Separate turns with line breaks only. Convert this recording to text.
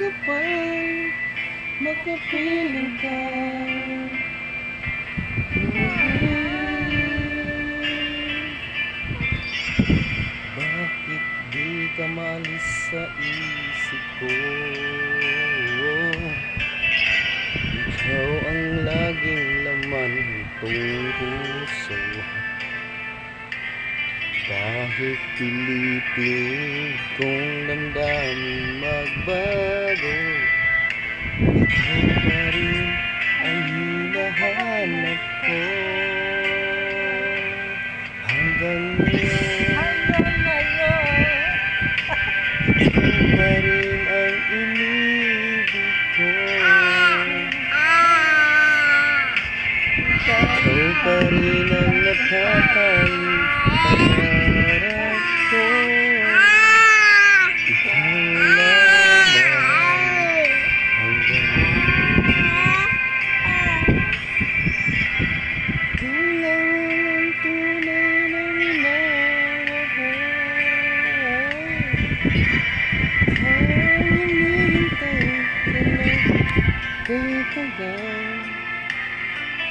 kapal Makapiling ka Bakit di ka malis sa isip ko? Puso Kahit pilitin kong damdamin magbago Ikaw pa rin ang hinahanap ko. Hanggang ngayon Ikaw pa rin ang nakakain Pangarap ko Ikaw lamang Hanggang Kulang ang tunay na minamahal Ang hinihintay na Kaya tagal